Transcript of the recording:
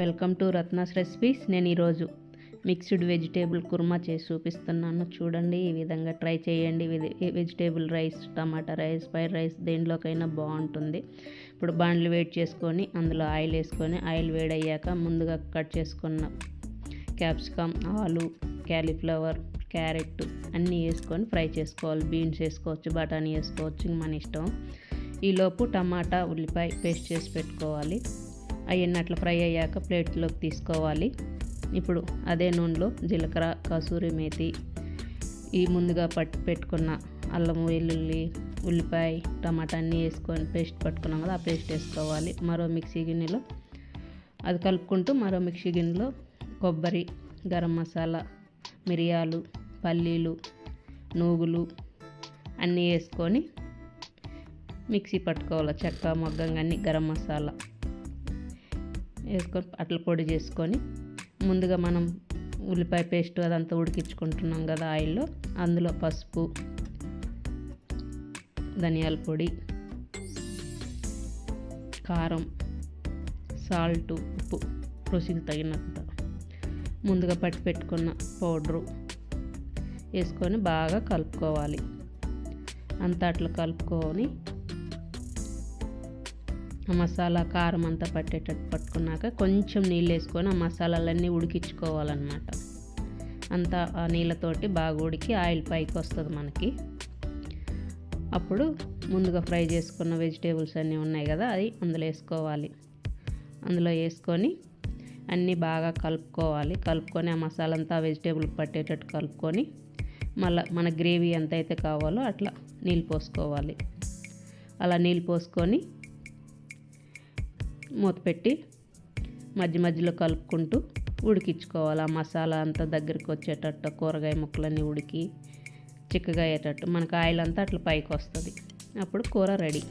Welcome to Ratna's recipes. నేను ఈరోజు mixed vegetable kurma చేసి చూపిస్తున్నాను. చూడండి ఈ విధంగా ట్రై చేయండి. Vegetable rice tomato rice fried rice దేంట్లోకైనా బాగుంటుంది. ఇప్పుడు బాండ్లు వేడి చేసుకొని అందులో ఆయిల్ వేసుకొని ఆయిల్ వేడయ్యాక ముందుగా కట్ చేసుకున్న క్యాప్సికమ్ ఆలు క్యాలీఫ్లవర్ క్యారెట్ అన్నీ వేసుకొని ఫ్రై చేసుకోవాలి. బీన్స్ వేసుకోవచ్చు బఠానీ వేసుకోవచ్చు మన ఇష్టం. ఈలోపు టమాటా ఉల్లిపాయ పేస్ట్ చేసి పెట్టుకోవాలి. అవన్నీ అట్లా ఫ్రై అయ్యాక ప్లేట్లోకి తీసుకోవాలి. ఇప్పుడు అదే నూనెలో జీలకర్ర కసూరి మేతి ఈ ముందుగా పట్టు పెట్టుకున్న అల్లం వెల్లుల్లి ఉల్లిపాయ టమాటా అన్నీ వేసుకొని పేస్ట్ పట్టుకున్నాం కదా ఆ పేస్ట్ వేసుకోవాలి. మరో మిక్సీ గిన్నెలో అది కలుపుకుంటూ మరో మిక్సీ గిన్నెలో కొబ్బరి గరం మసాలా మిరియాలు పల్లీలు నూగులు అన్నీ వేసుకొని మిక్సీ పట్టుకోవాలి. చెక్క మొగ్గంగా అన్ని గరం మసాలా. వేసుకొని అట్ల పొడి చేసుకొని ముందుగా మనం ఉల్లిపాయ పేస్ట్ అదంతా ఉడికించుకుంటున్నాం కదా ఆయిల్లో. అందులో పసుపు ధనియాల పొడి కారం సాల్ట్ ఉప్పు రుచికి తగినంత. ముందుగా పట్టి పెట్టుకున్న పౌడరు వేసుకొని బాగా కలుపుకోవాలి. అంతా అట్లా కలుపుకొని మసాలా కారం అంతా పట్టేటట్టు పట్టుకున్నాక కొంచెం నీళ్ళు వేసుకొని ఆ మసాలాలన్నీ ఉడికించుకోవాలన్నమాట. అంతా ఆ నీళ్ళతోటి బాగా ఉడికి ఆయిల్ పైకి వస్తుంది మనకి. అప్పుడు ముందుగా ఫ్రై చేసుకున్న వెజిటేబుల్స్ అన్నీ ఉన్నాయి కదా అది అందులో వేసుకోవాలి. అందులో వేసుకొని అన్నీ బాగా కలుపుకోవాలి. కలుపుకొని ఆ మసాలా అంతా వెజిటేబుల్ పట్టేటట్టు కలుపుకొని మళ్ళీ మన గ్రేవీ ఎంత అయితే కావాలో అట్లా నీళ్ళు పోసుకోవాలి. అలా నీళ్ళు పోసుకొని మూత పెట్టి మధ్య మధ్యలో కలుపుకుంటూ ఉడికించుకోవాలి. ఆ మసాలా అంతా దగ్గరికి వచ్చేటట్టు కూరగాయ ముక్కలన్నీ ఉడికి చిక్కగా అయ్యేటట్టు మనకు ఆయిల్ అంతా అట్లా పైకి వస్తుంది. అప్పుడు కూర రెడీ.